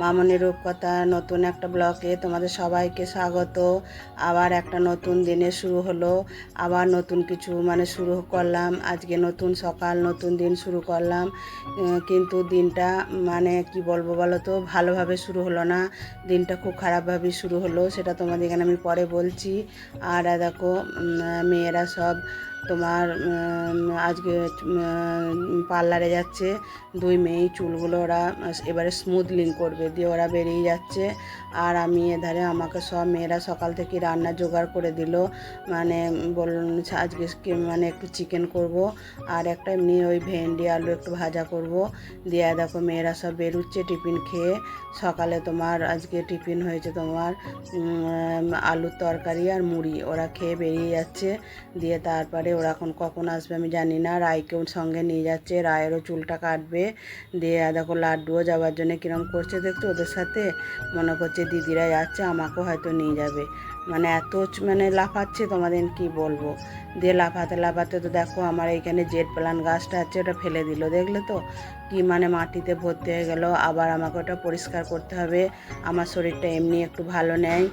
মামনি রূপকথা, নতুন একটা ব্লকে তোমাদের সবাইকে স্বাগত। আবার একটা নতুন দিনে শুরু হলো। আবার নতুন কিছু মানে শুরু করলাম। আজকে নতুন সকাল, নতুন দিন শুরু করলাম। কিন্তু দিনটা মানে কি বলব বলো তো ভালোভাবে শুরু হলো না। দিনটা খুব খারাপভাবে শুরু হলো, সেটা তোমাদের এখানে আমি পরে বলছি। আর দেখো মেয়েরা সব তোমার আজকে পার্লারে যাচ্ছে। দুই মেয়ে চুলগুলো ওরা এবারে স্মুথলিং করবে। দিয়ে ওরা বেরিয়ে যাচ্ছে। আর আমি এধারে আমাকে সব মেয়েরা সকাল থেকে রান্না জোগাড় করে দিল। মানে বলুন আজকে মানে একটু চিকেন করব আর একটা এমনি ওই ভেন্ডি আলু একটু ভাজা করব। দিয়ে দেখো মেয়েরা সব বেরোচ্ছে টিফিন খেয়ে। সকালে তোমার, আজকে টিফিন হয়েছে তোমার আলুর তরকারি আর মুড়ি। ওরা খেয়ে বেরিয়ে যাচ্ছে। দিয়ে তারপরে ওরা এখন কখন আসবে আমি জানি না। রায়কেও সঙ্গে নিয়ে যাচ্ছে। রায়েরও চুলটা কাটবে। দিয়ে দেখো লাড্ডুও যাওয়ার জন্য কিরম করছে। দেখছ ওদের সাথে মনে করছে, দিদিরা যাচ্ছে, আমাকেও হয়তো নিয়ে যাবে। মানে এত মানে লাফাচ্ছে তোমাদের, কি বলব? দিয়ে লাফাতে লাফাতে তো দেখো আমার এইখানে জেট প্লান গাছটা আছে, ওটা ফেলে দিল, দেখলে তো? কি মানে মাটিতে ভর্তি হয়ে গেল, আবার আমাকে ওটা পরিষ্কার করতে হবে। আমার শরীরটা এমনি একটু ভালো নেয়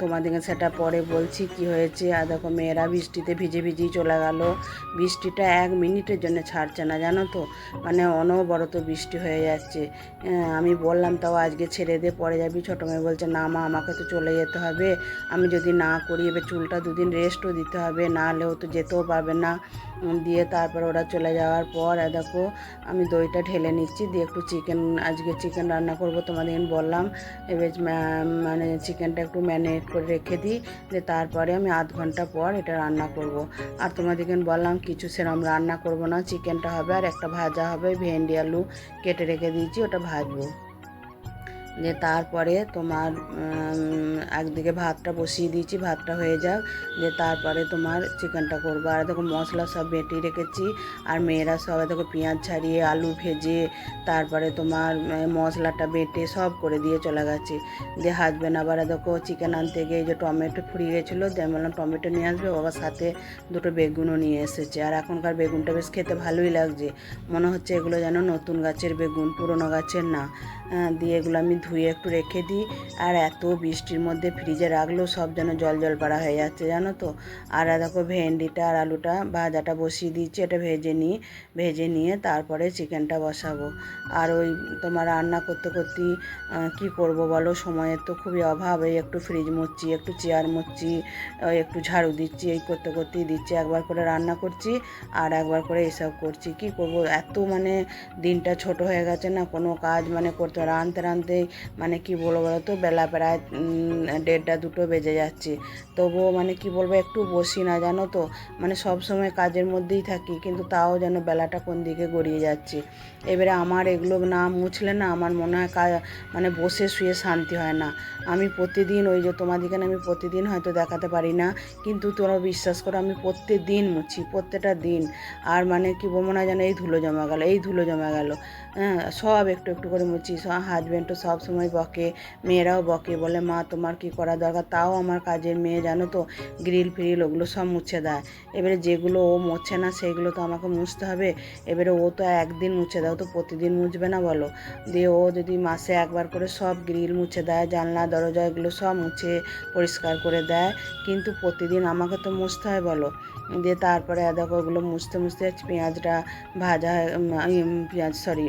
তোমাদেরকে সেটা পরে বলছি কি হয়েছে। আর দেখো মেয়েরা বৃষ্টিতে ভিজে ভিজেই চলে গেল। বৃষ্টিটা এক মিনিটের জন্য ছাড়ছে না, জানো তো? মানে অনবরত বৃষ্টি হয়ে যাচ্ছে। আমি বললাম, তাও আজকে ছেড়ে দিয়ে পরে যাবি। ছোটো মেয়ে বলছে, না মা, আমাকে তো চলে যেতে হবে। আমি যদি না করি, এবার চুলটা দুদিন রেস্টও দিতে হবে। না হলেও তো যেতেও পারবে না। দিয়ে তারপর ওরা চলে যাওয়ার পর দেখো, আমি দইটা ঢেলে নিচ্ছি। দিয়ে একটু চিকেন আজকে চিকেন রান্না করব তোমাদের বললাম। এবার মানে চিকেনটা একটু ম্যারিনেট করে রেখে দিই। দিয়ে তারপরে আমি আধ ঘণ্টা পর এটা রান্না করব। আর তোমাদেরকে বললাম, কিছু সেরম রান্না করব না। চিকেনটা হবে আর একটা ভাজা হবে, ভেন্ডি আলু কেটে রেখে দিয়েছি, ওটা ভাজবো। যে তারপরে তোমার একদিকে ভাতটা বসিয়ে দিয়েছি, ভাতটা হয়ে যাক যে তারপরে তোমার চিকেনটা করব। আর দেখো মশলা সব বেটে রেখেছি, আর মেয়েরা সবাই দেখো পেঁয়াজ ছাড়িয়ে, আলু ভেজে, তারপরে তোমার মশলাটা বেটে সব করে দিয়ে চলে গেছে। দিয়ে হাজবেন্ড আবার দেখো চিকেন আনতে গিয়ে যে টমেটো ফুরিয়ে গেছিল, দিয়ে আমি বললাম, টমেটো নিয়ে আসবে? বাবার সাথে দুটো বেগুনও নিয়ে এসেছে। আর এখনকার বেগুনটা বেশ খেতে ভালোই লাগছে। মনে হচ্ছে এগুলো যেন নতুন গাছের বেগুন, পুরনো গাছের না। দিয়ে এগুলো আমি ধুয়ে একটু রেখে দিই। আর এত বৃষ্টির মধ্যে ফ্রিজে রাখলেও সব যেন জল জল পাড়া হয়ে যাচ্ছে, জানো তো? আর দেখো ভেন্ডিটা আর আলুটা ভাজাটা বসিয়ে দিচ্ছি এটা ভেজে নিই, ভেজে নিয়ে তারপরে চিকেনটা বসাবো। আর ওই তোমার রান্না করতে করতে কি করব বলো? সময়ের তো খুবই অভাব, এই একটু ফ্রিজ মুচ্ছি একটু চেয়ার ওই একটু ঝাড়ু দিচ্ছি, এই করতে করতেই দিচ্ছি, একবার করে রান্না করছি আর একবার করে এসব করছি। কি করব? এত মানে দিনটা ছোট হয়ে গেছে না, কোনো কাজ মানে করতে রাঁধতে রাঁধতেই মানে কি বলব বলো তো বেলা প্রায় দেড়টা দুটো বেজে যাচ্ছে। তবুও মানে কি বলব, একটু বসি না, জানো তো? মানে সব সময় কাজের মধ্যেই থাকি, কিন্তু তাও যেন বেলাটা কোন দিকে গড়িয়ে যাচ্ছে। এবারে আমার এগুলো না মুছলে না আমার মনে হয় কাজ মানে বসে শুয়ে শান্তি হয় না। আমি প্রতিদিন ওই যে তোমাদেরকে আমি প্রতিদিন হয়তো দেখাতে পারি না, কিন্তু তোরা বিশ্বাস করো আমি প্রত্যেক দিন মুছি, প্রত্যেকটা দিন। আর মানে কি বলব না যেন এই ধুলো জমা গেল, এই ধুলো জমা গেল। হ্যাঁ সব একটু একটু করে মুছি, সব হাজব্যান্ডও সব সময় বকে, মেয়েরাও বকে, বলে, মা, তোমার কি করা দরকার? তাও আমার কাজের মেয়ে, জানো তো? গ্রিল ফ্রিল, ওগুলো সব মুছে দেয়। এবারে যেগুলো ও মুছে না সেগুলো তো আমাকে মুছতে হবে। এবারে ও তো একদিন মুছে দাও তো প্রতিদিন মুছবে না বলো? দিয়ে ও যদি মাসে একবার করে সব গ্রিল মুছে দেয়, জানলা, দরজা, এগুলো সব মুছে পরিষ্কার করে দেয়, কিন্তু প্রতিদিন আমাকে তো মুছতে হয় বলো? দিয়ে তারপরে দেখো ওগুলো মুছতে মুছতে পেঁয়াজটা ভাজা পেঁয়াজ সরি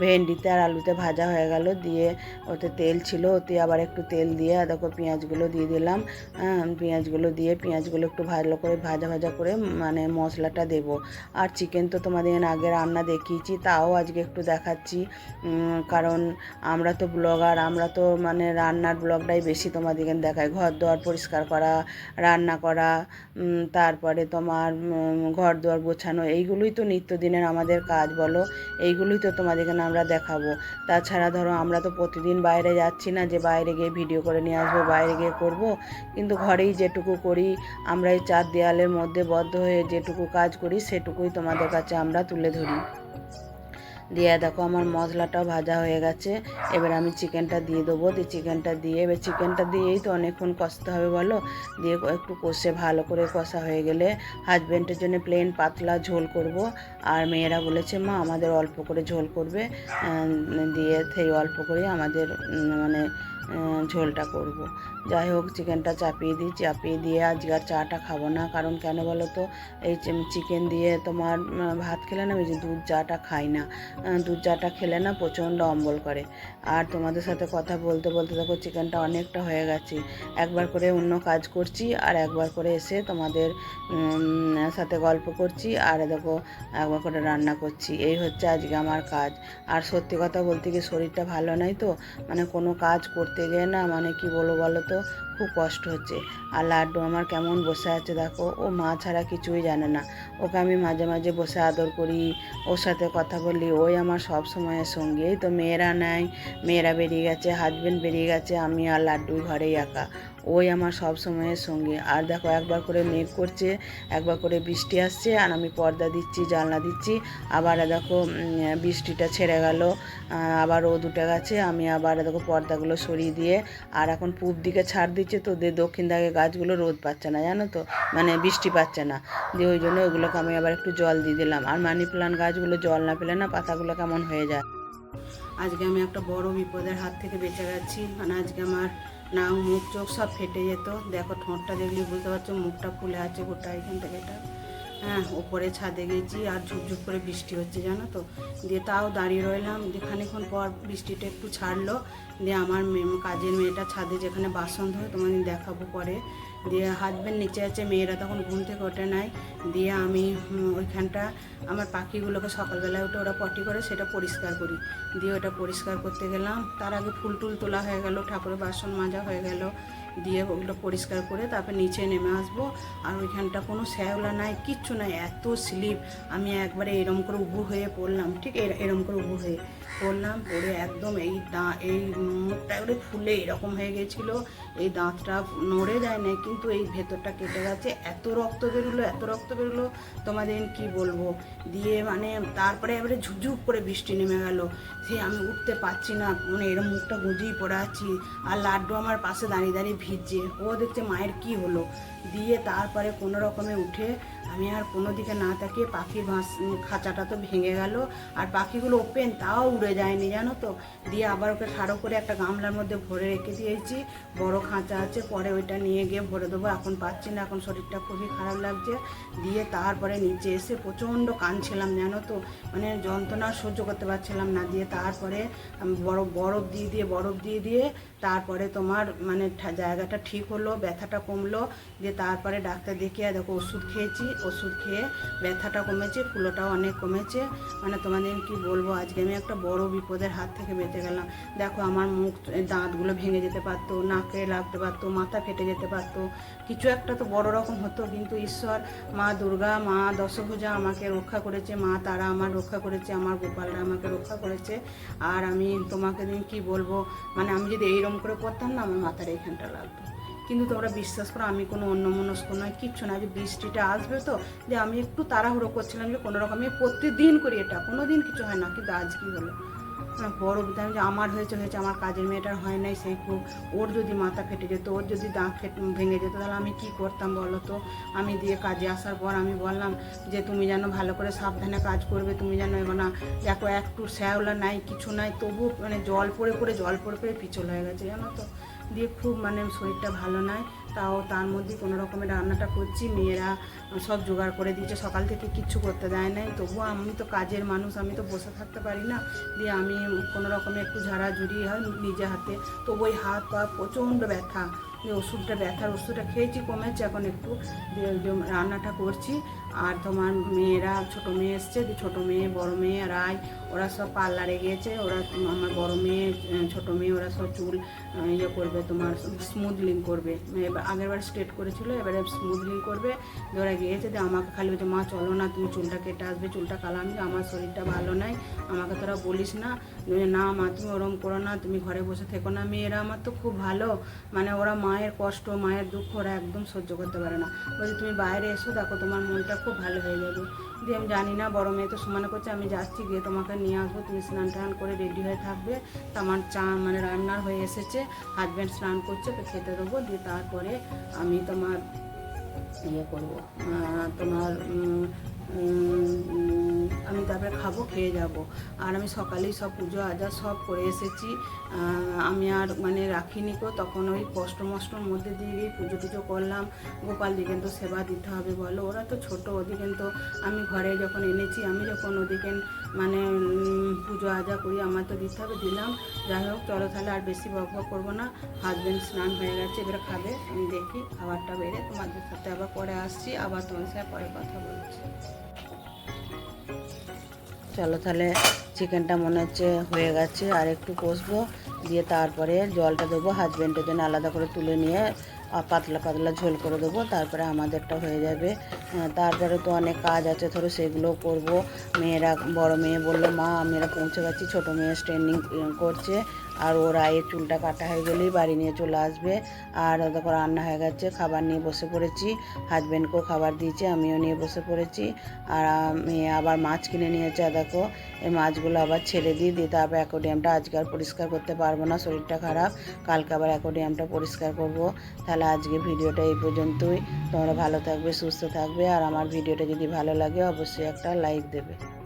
ভেন্ডিতে আর আলুতে ভাজা হয়ে গেল। দিয়ে ওতে তেল ছিল, ওতে আবার একটু তেল দিয়ে দেখো পেঁয়াজগুলো দিয়ে দিলাম। পেঁয়াজগুলো দিয়ে পেঁয়াজগুলো একটু ভালো করে ভাজা ভাজা করে মানে মশলাটা দেব। আর চিকেন তো তোমাদের আগে রান্না দেখিয়েছি, তাও আজকে একটু দেখাচ্ছি। কারণ আমরা তো ব্লগার আমরা তো মানে রান্নার ব্লগটাই বেশি তোমাদেরকে দেখাই। ঘর দোয়ার পরিষ্কার করা, রান্না করা তারপরে তোমার ঘর দুয়ার গোছানো, এইগুলোই তো নিত্যদিনের আমাদের কাজ বলো। এইগুলোই তো তোমাদেরকে আমরা দেখাবো। তাছাড়া ধরো আমরা তো প্রতিদিন বাইরে যাচ্ছি না, যে বাইরে গিয়ে ভিডিও করে নিয়ে আসব, বাইরে গিয়ে করব। কিন্তু ঘরেই যেটুকু করি, আমরা এই চার দেয়ালের মধ্যে বদ্ধ হয়ে যেটুকু কাজ করি, সেটুকুই তোমাদের কাছে আমরা তুলে ধরি। দিয়ে দেখো আমার মশলাটাও ভাজা হয়ে গেছে। এবার আমি চিকেনটা দিয়ে দেবো। দিয়ে চিকেনটা দিয়ে, এবার চিকেনটা দিয়েই তো অনেকক্ষণ কষতে হবে বলো। দিয়ে একটু কষে ভালো করে কষা হয়ে গেলে হাজব্যান্ডের জন্য প্লেন পাতলা ঝোল করব। আর মেয়েরা বলেছে, মা, আমাদের অল্প করে ঝোল করবে। দিয়ে সেই অল্প করে আমাদের মানে ঝোলটা করব। যাই হোক চিকেনটা চাপিয়ে দিই। চাপিয়ে দিয়ে আজকে আর চাটা খাব না। কারণ কেন বলো তো? এই চিকেন দিয়ে তোমার ভাত খেলে না ওই যে দুধ চাটা খাই না। দুধ চাটা খেলে না প্রচণ্ড অম্বল করে। আর তোমাদের সাথে কথা বলতে বলতে দেখো চিকেনটা অনেকটা হয়ে গেছে। একবার করে অন্য কাজ করছি আর একবার করে এসে তোমাদের সাথে গল্প করছি আর দেখো একবার করে রান্না করছি। এই হচ্ছে আজকে আমার কাজ। আর সত্যি কথা বলতে গিয়ে শরীরটা ভালো নাই তো? মানে কোনো কাজ করতে গিয়ে না মানে কি বলব বলো তো খুব কষ্ট হচ্ছে। আর লাড্ডু আমার কেমন বসে আছে দেখো, ও মা ছাড়া কিছুই জানে না। ওকে আমি মাঝে মাঝে বসে আদর করি, ওর সাথে কথা বলি, ওই আমার সব সময়ের সঙ্গে। এই তো মেয়েরা নাই মেয়েরা বেরিয়ে গেছে হাজবেন্ড বেরিয়ে গেছে, আমি আর লাড্ডু ঘরেই একা। ওই আমার সব সময়ের সঙ্গে। আর দেখো, একবার করে মেঘ করছে, একবার করে বৃষ্টি আসছে, আর আমি পর্দা দিচ্ছি, জানলা দিচ্ছি। আবার দেখো বৃষ্টিটা ছেড়ে গেল আবার রোদ উঠে গেছে, আমি আবার দেখো পর্দাগুলো সরিয়ে দিয়ে, আর এখন পূব দিকে ছাড় দিচ্ছে, তো দক্ষিণ দাগে গাছগুলো রোদ পাচ্ছে না, জানো তো? মানে বৃষ্টি পাচ্ছে না। দিয়ে ওই জন্য ওইগুলোকে আমি আবার একটু জল দিয়ে দিলাম। আর মানি প্লান্ট গাছগুলো জল না পেলে না পাতাগুলো কেমন হয়ে যায়। আজকে আমি একটা বড় বিপদের হাত থেকে বেঁচে গেছি। মানে আজকে আমার নাক, মুখ, চোখ সব ফেটে যেত। দেখো ঠোঁটটা দেখলে বুঝতে পারছ, মুখটা ফুলে আছে গোটা এখান থেকে। এটা হ্যাঁ ওপরে ছাদে গেছি আর ঝুপঝুপ করে বৃষ্টি হচ্ছে, জানো তো। দিয়ে তাও দাঁড়িয়ে রইলাম। দিয়ে খানিক্ষণ পর বৃষ্টিটা একটু ছাড়লো। দিয়ে আমার কাজের মেয়েটা ছাদে যেখানে বাসন ধোয়, তোমাদের দেখাবো পরে। দিয়ে হাজবেন্ড নিচে আছে, মেয়েরা তখন ঘুম থেকে ওঠে নাই। দিয়ে আমি ওইখানটা আমার পাখিগুলোকে সকালবেলায় উঠে ওরা পটি করে, সেটা পরিষ্কার করি। দিয়ে ওটা পরিষ্কার করতে গেলাম। তার আগে ফুল টুল তোলা হয়ে গেল, ঠাকুরের বাসন মাজা হয়ে গেল। দিয়ে ওগুলো পরিষ্কার করে তারপর নিচে নেমে আসব। আর ওইখানটা কোনো শ্যাওলা নাই, কিচ্ছু নাই, এত স্লিপ। আমি একবারে এরম করে উবু হয়ে পড়লাম, ঠিক এর- এরম করে উবু হয়ে পড়লাম, পড়ে একদম এই দা এই মুখটা একবারে ফুলে এরকম হয়ে গেছিল। এই দাঁতটা নড়ে যায় না কিন্তু এই ভেতরটা কেটে গেছে। এত রক্ত বেরোলো, এত রক্ত বেরোলো, তোমাদের কি বলব? দিয়ে মানে তারপরে এবারে ঝুপঝুপ করে বৃষ্টি নেমে গেল। সে আমি উঠতে পারছি না মানে এরম মুখটা গুঁজেই পড়ে আছি। আর লাড্ডু আমার পাশে দাঁড়িয়ে দাঁড়িয়ে ভিজছে। ও দেখছে মায়ের কি হলো। দিয়ে তারপরে কোনো রকমে উঠে আমি আর কোনো দিকে না তাকিয়ে পাখির বাঁশ খাঁচাটা তো ভেঙে গেল। আর পাখিগুলো ওপেন তাও উড়ে যায়নি, জানো তো? দিয়ে আবার ওকে সারো করে একটা গামলার মধ্যে ভরে রেখে দিয়েছি। বড় খাঁচা আছে, পরে ওইটা নিয়ে গিয়ে ভরে দেবো। এখন পাচ্ছি না, এখন শরীরটা খুবই খারাপ লাগছে। দিয়ে তারপরে নিচে এসে প্রচণ্ড কাঁদছিলাম, জানো তো? মানে যন্ত্রণা সহ্য করতে পারছিলাম না। দিয়ে তারপরে বরফ বরফ দিয়ে দিয়ে বরফ দিয়ে দিয়ে তারপরে তোমার মানে জায়গাটা ঠিক হলো, ব্যথাটা কমলো, দিয়ে তারপরে ডাক্তার দেখিয়ে, দেখো ওষুধ খেয়েছি, ওষুধ খেয়ে ব্যথাটা কমেছে, ফুলোটাও অনেক কমেছে। মানে তোমাদের কি বলব, আজকে আমি একটা বড় বিপদের হাত থেকে বেঁচে গেলাম। দেখো আমার মুখ দাঁতগুলো ভেঙে যেতে পারতো, নাকে লাগতে পারতো, মাথা ফেটে যেতে পারতো। কিছু একটা তো বড় রকম হতো, কিন্তু ঈশ্বর, মা দুর্গা, মা দশভূজা আমাকে রক্ষা করেছে, মা তারা আমার রক্ষা করেছে, আমার গোপালরা আমাকে রক্ষা করেছে। আর আমি তোমাকে দিন কি বলব মানে আমি যদি এইরকম করে করতাম না, আমার মাথার এইখানটা লাগতো। কিন্তু তোমরা বিশ্বাস করো, আমি কোনো অন্য মনস্ক নয়, কিচ্ছু না। যে বৃষ্টিটা আসবে তো, যে আমি একটু তাড়াহুড়ো করছিলাম যে কোনো রকম আমি প্রতিদিন করি এটা, কোনো দিন কিছু হয় না, কিন্তু আজ কি হলো? বড় যে আমার হয়েছে হয়েছে আমার কাজের মেয়েটার হয় নাই সেই খুব। ওর যদি মাথা ফেটে যেত, ওর যদি দাঁত ফেটে ভেঙে যেত, তাহলে আমি কি করতাম বলো তো? আমি দিয়ে কাজে আসার পর আমি বললাম যে, তুমি যেন ভালো করে সাবধানে কাজ করবে, তুমি যেন এগো না, দেখো একটু শ্যাওলা নাই, কিছু নাই তবু মানে জল পড়ে পড়ে, জল পড়ে পড়ে পিছল হয়ে গেছে, জানো তো? দিয়ে খুব মানে শরীরটা ভালো নয় তাও তার মধ্যে কোনো রকমের রান্নাটা করছি, মেয়েরা সব জোগাড় করে দিয়েছে, সকাল থেকে কিচ্ছু করতে দেয় নাই। তবুও আমি তো কাজের মানুষ, আমি তো বসে থাকতে পারি না। দিয়ে আমি কোনো রকমে একটু ঝাড়াঝুড়ি হয় নিজে হাতে, তবু ওই হাত পা প্রচণ্ড ব্যথা। ওষুধটা, ব্যথার ওষুধটা খেয়েছি, কমেছে এখন একটু। রান্নাটা করছি। আর তোমার মেয়েরা, ছোট মেয়ে এসছে ছোটো মেয়ে, বড় মেয়ে আর আয় ওরা সব পার্লারে গিয়েছে। ওরা আমার বড় মেয়ে ছোট মেয়ে, ওরা সব চুল ইয়ে করবে, তোমার স্মুথলিং করবে। এবার আগের বার স্ট্রেট করেছিল, এবারে স্মুথলিং করবে। ওরা গিয়েছে যে আমাকে খালি বলছে, মা, চলো না, তুমি চুলটা কেটে আসবে, চুলটা কালাম আমার শরীরটা ভালো নাই, আমাকে তোরা বলিস না। না, মা, তুমি ওরম করো না, তুমি ঘরে বসে থেকো না, মেয়েরা আমার তো খুব ভালো। মানে ওরা মায়ের কষ্ট, মায়ের দুঃখ ওরা একদম সহ্য করতে পারে না। বলছে তুমি বাইরে এসো, দেখো তোমার মনটা খুব ভালো হয়ে যাবে। দিয়ে আমি জানি না, বড় মেয়ে তো সমানে করছে, আমি যাচ্ছি, গিয়ে তোমাকে নিয়ে আসব। তুমি স্নান টান করে রেডি হয়ে থাকবে। তা আমার চা মানে রান্নার হয়ে এসেছে। হাজব্যান্ড স্নান করছে, তো খেতে দেবো। দিয়ে তারপরে আমি তোমার ইয়ে করব তোমার আমি তারপরে খাব, খেয়ে যাব। আর আমি সকালেই সব পুজো আজা সব করে এসেছি। আমি আর মানে রাখিনি কো তখন ওই কষ্ট মষ্টর মধ্যে দিয়ে পুজো টুজো করলাম। গোপাল দিকেন তো সেবা দিতে হবে বলো, ওরা তো ছোট ওদিকেন তো আমি ঘরে যখন এনেছি, আমি যখন ওদিকে মানে পুজো আজা করি, আমার তো দিতে হবে, দিলাম। যাই হোক, চলো তাহলে আর বেশি বক করব না। হাজব্যান্ড স্নান হয়ে গেছে, এবারে খাবে, আমি দেখি, খাবারটা বেড়ে তোমাদের সাথে আবার পরে আসছি, আবার তোমার সাথে পরে কথা বলছি। চলো তাহলে চিকেনটা মনে হচ্ছে হয়ে গেছে, আর একটু কষবো, দিয়ে তারপরে জলটা দেবো হাজব্যান্ডের জন্য আলাদা করে তুলে নিয়ে পাতলা পাতলা ঝোল করে দেবো, তারপরে আমাদেরটা হয়ে যাবে। তারপরে তো অনেক কাজ আছে, ধরো সেগুলো করব। মেয়েরা, বড় মেয়ে বলল, মা আমরা পৌঁছে গেছি, ছোটো মেয়ে ট্রেনিং করছে। আর ওরা এই চুলটা কাটা হয়ে গেলেই বাড়ি নিয়ে চলে আসবে। আর দেখো রান্না হয়ে গেছে, খাবার নিয়ে বসে পড়েছি। হাজব্যান্ডকেও খাবার দিয়েছি, আমিও নিয়ে বসে পড়েছি। আর আমি আবার মাছ কিনে নিয়েছে দেখো এই মাছগুলো আবার ছেড়ে দিই দিয়ে তারপর অ্যাকোডিয়ামটা আজকে আর পরিষ্কার করতে পারব না, শরীরটা খারাপ। কালকে আবার অ্যাকোডিয়ামটা পরিষ্কার করব। তাহলে আজকে ভিডিওটা এই পর্যন্তই। তোমরা ভালো থাকবে, সুস্থ থাকবে। আর আমার ভিডিওটা যদি ভালো লাগে, অবশ্যই একটা লাইক দেবে।